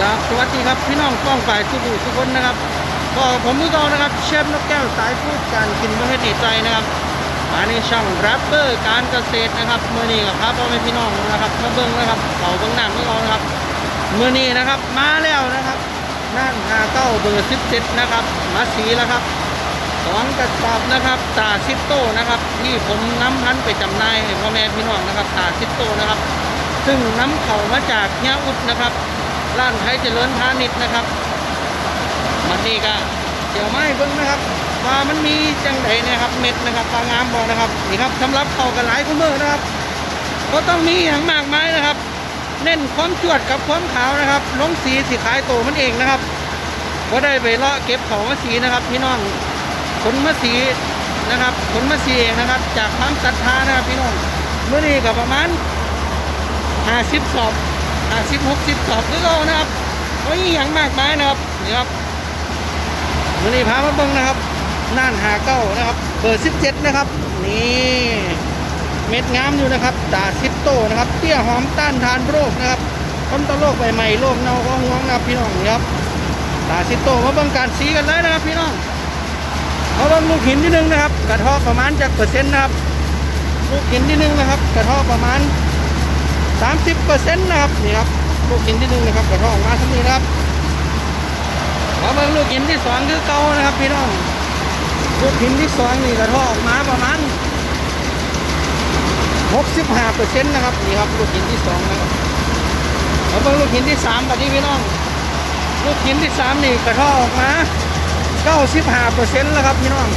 ครับสวัสดีครับพี่น้องกล้องฝ่ายทุกๆทุกคนนะครับก็ผมมือเกานะครับเชฟนกแก้วสายพูดการกินประเภทเนใจนะครับมาในช่องแรปเปอร์การเกษตรนะครับเมื่อนี้กับครับพ่อแม่พี่น้องนะครับมาเบิ้งนะครับเขาเบิ้งหน้ามือเกานะครับเมื่อนี้นะครับมาแล้วนะครับนั่นหาเก้าเบอร์สิบเจ็ดนะครับมาสีแล้วครับสองกระสอบนะครับตาซิโต้นะครับที่ผมน้ำพันไปจำหน่ายพ่อแม่พี่น้องนะครับตาซิโต้นะครับ ซึ่งน้ำเข้ามาจากยาอุดนะครับ ร้านไทยเจริญพาณิชย์นะครับ มันนี่ก็เดี๋ยวไม้เบิ้งนะครับว่ามันมีจังไดนะครับเม็ดนะครับปลางามบอนะครับนี่ครับสำหรับเขากันหลายคู่มือนะครับก็ต้องมีอย่างมากมายนะครับ เน้นความจวดกับความขาวนะครับลงสีสีขายโตมันเองนะครับก็ได้ไปเลาะเก็บของมาสีนะครับพี่น้องขนมาสีนะครับขนมาสีเองนะครับ จากความศรัทธานะครับพี่น้องเมื่อนี้ก็ประมาณห้าสิบสอบ ห้าสิบหกสิบสอบคือเรานะครับโอ้ยย่างมากมายนะครับนี่ครับวันนี้พามาเบิ่งนะครับน่านหาเก้านะครับเบอร์สิบเจ็ดนะครับ นี่เม็ดงามอยู่นะครับดาซิปโตนะครับเตี้ยหอมต้านทานโรคนะครับต้นตะโรคใบใหม่โรคเน่าก็ห่วงนะครับพี่น้องนะครับดาซิปโตมาเบิ่งการสีกันเลยนะครับพี่น้องมาเบิ่งลูกหินที่หนึ่งนะครับ กระทาะประมาณจากเปอร์เซ็นต์นะครับลูกหินที่หนึ่งนะครับ กระทาะประมาณ 30เปอร์เซ็นต์นะครับนี่ครับลูกหินที่หนึ่งนะครับกระท้อออกมาทั้งนี้นะครับมาเบิ่งลูกหินที่สองคือเก่านะครับพี่น้องลูกหินที่สองนี่กระท้อออกมาประมาณ65เปอร์เซ็นต์นะครับนี่ครับลูกหินที่สองนะครับมาเบิ่งลูกหินที่สามแบบนี้พี่น้องลูกหินที่สามนี่กระท้อออกมา95เปอร์เซ็นต์แล้วครับพี่น้อง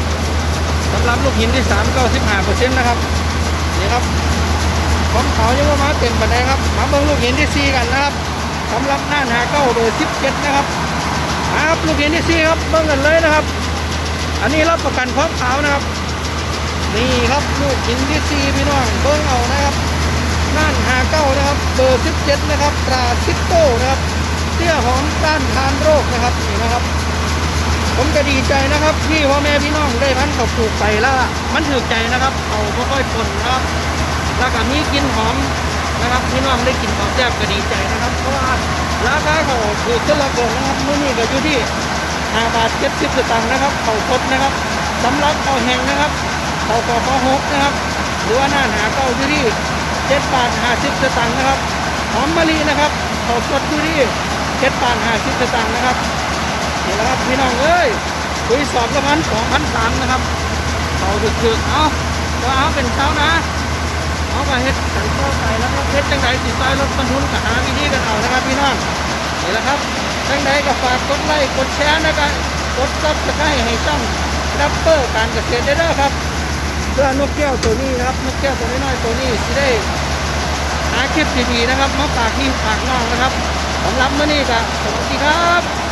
สำหรับลูกหินที่สาม95เปอร์เซ็นต์นะครับนี่ครับ ผมเขายังว่ามาเต็มปันไดครับ มาเบิ่งลูกหินที่ซีกันนะครับสำหรับหน้าหาเก้าเบอร์สิบเจ็ดนะครับมาครับลูกหินที่ซีครับเบิ่งกันเลยนะครับ อันนี้รับประกันความขาวนะครับ นี่ครับลูกหินที่ซีพี่น้องเบิ่งเอานะครับน่านหาเก้านะครับ เบอร์สิบเจ็ดนะครับตราซิโก้นะครับเตี้ยหอมต้านทานโรคนะครับนี่นะครับ ผมก็ดีใจนะครับที่พ่อแม่พี่น้องได้พันธุ์เขาปลูกไปแล้วมันถือใจนะครับเขาค่อยทนนะครับ แล้วก็มีกลินหอมนะครับพี่น้องได้กลินหอมแซ่บก็ดีใจนะครับ เพราะว่าราคาเขาถูกจนละเกินนะครับมื้อนี้ก็อยู่ที่5บาท70สตางค์นะครับเขาสดนะครับสำหรับเขาแห้งนะครับเขากอพหกนะครับ หรือว่าหน้าหาเก้าอยู่ที่7บาท50สตางค์นะครับหอมมะลินะครับเขาสดอยู่ที่7บาท50สตางค์นะครับนี่แหละครับพี่น้องเอ้ยคุยสอบละพันสองพันสามนะครับเขาถึกๆเอาก็เอาเป็นเช้านะ เอาเฮ็ดสันต่อไปแล้วครับเฮ็ดจังไดสิซอยรถบรรทุกกับหาวิธีกันเอานะครับพี่น้องนี่แหละครับจังไดก็ฝากกดไลค์กดแชร์นะครับกดซับสไครต์ให้ช่องดับเบิลการเกษตรได้ด้วยครับเพื่อนกแก้วตัวนี้นะครับนกแก้วตัวน้อยตัวนี้สิได้หาคลิปดีๆนะครับมาฝากพี่ฝากน้องนะครับสำหรับมื้อนี้ก็สวัสดีครับ